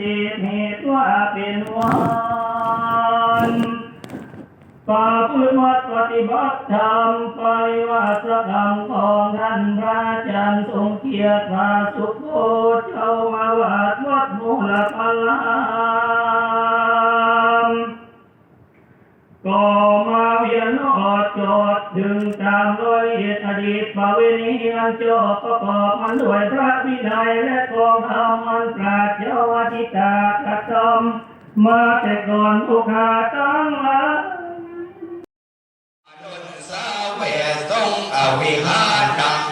เหตุว่าเป็นวันปาพุทธวัดปฏิบัติธรรมไปว่าสกรรมของท่านพระอาจารย์ทรงเกียรติพระสุโขเจ้ามาวาดวัดมูลพลามก็มาเวียนอดจอดถึงตามรอยเดีตประเวณีอันจอบประกอบมันด้วยพระวินัยและกองธรรมอันปราชญ์เจ้าอธิตากระทำมาแต่ก่อนทุกขาตั้งมาอนุสาเวสงอวิหานัง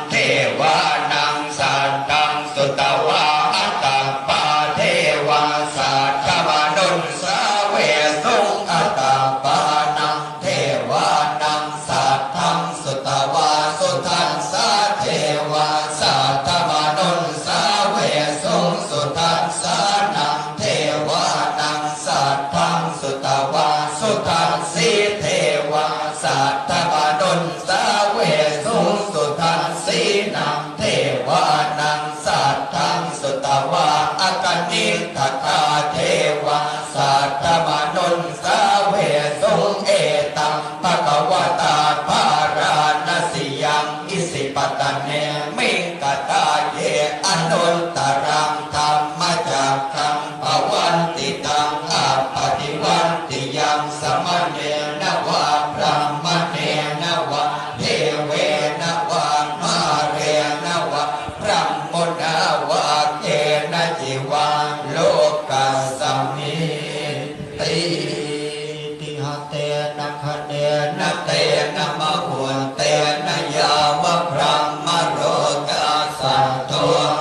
นิทตาเทวาสัตตวานุนสาเวสงเอตังภะคะวตาภาราณสิยังอิสิปตะเนมิงกตาเยอนุตตรังธรรมจักขังภวันติตังอาปฏิวันติยังสมณเณนวะพระมเณนวะเทเวนวะมาเรนวะพระมนาวะ เตนะคะเนนะเตนะมะหุนเตนะยาวะพระมโรกาสัตโต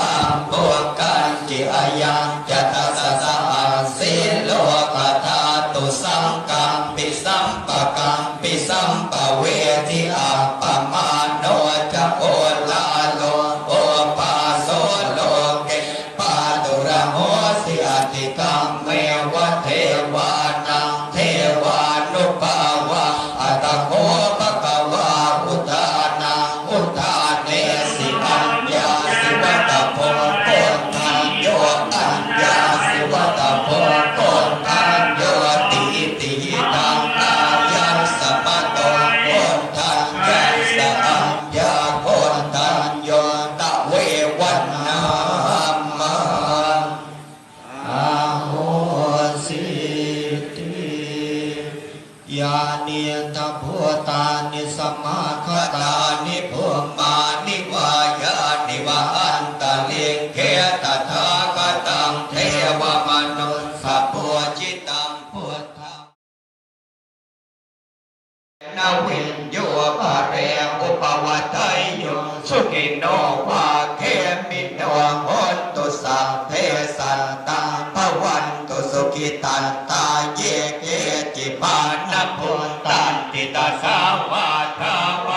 อัมโบกันจิอายังจตัสสะอาสิโลกตาตุสังกัมปิสัมปะกัมปิสัมปะเวทิอาปะมา นียตพุตานิสมมาคตานิพุมานิวายานิวาอันตะเลงเกตถาคตังเทวมนุสสะพุจิตังพุทธังนาวินโยภาเรอุปวัตไยโยสุขิโนวาเขมิโนหนตุสัพเพสัตตาภวันต กิตันตาเยเกจิปานพุตตันติตาสาวาทาว